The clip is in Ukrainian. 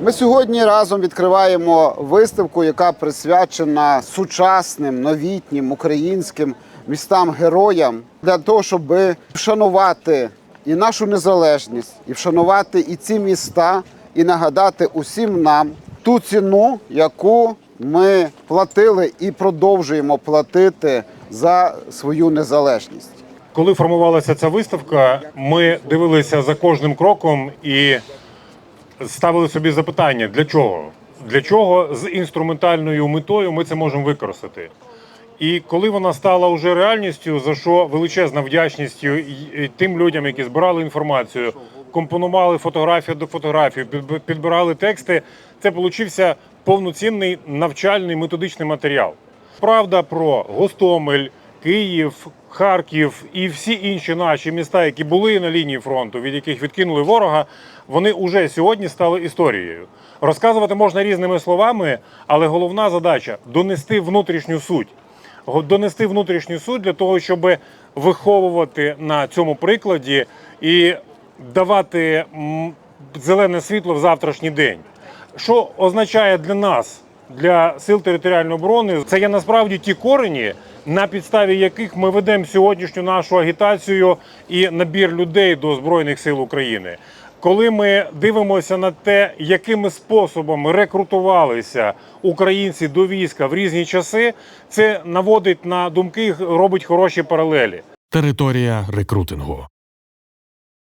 Ми сьогодні разом відкриваємо виставку, яка присвячена сучасним, новітнім українським містам-героям для того, щоб вшанувати і нашу незалежність, і вшанувати і ці міста, і нагадати усім нам ту ціну, яку ми платили і продовжуємо платити за свою незалежність. Коли формувалася ця виставка, ми дивилися за кожним кроком і ставили собі запитання: для чого? Для чого з інструментальною метою ми це можемо використати? І коли вона стала вже реальністю, за що величезна вдячність тим людям, які збирали інформацію, компонували фотографію до фотографії, підбирали тексти, це получився повноцінний навчальний методичний матеріал. Правда про Гостомель, Київ, Харків і всі інші наші міста, які були на лінії фронту, від яких відкинули ворога, вони уже сьогодні стали історією. Розказувати можна різними словами, але головна задача донести внутрішню суть. Донести внутрішню суть для того, щоб виховувати на цьому прикладі і давати зелене світло в завтрашній день. Що означає для нас, для сил територіальної оборони, це є насправді ті корені, на підставі яких ми ведемо сьогоднішню нашу агітацію і набір людей до Збройних сил України. Коли ми дивимося на те, якими способами рекрутувалися українці до війська в різні часи, це наводить на думки, робить хороші паралелі. Територія рекрутингу.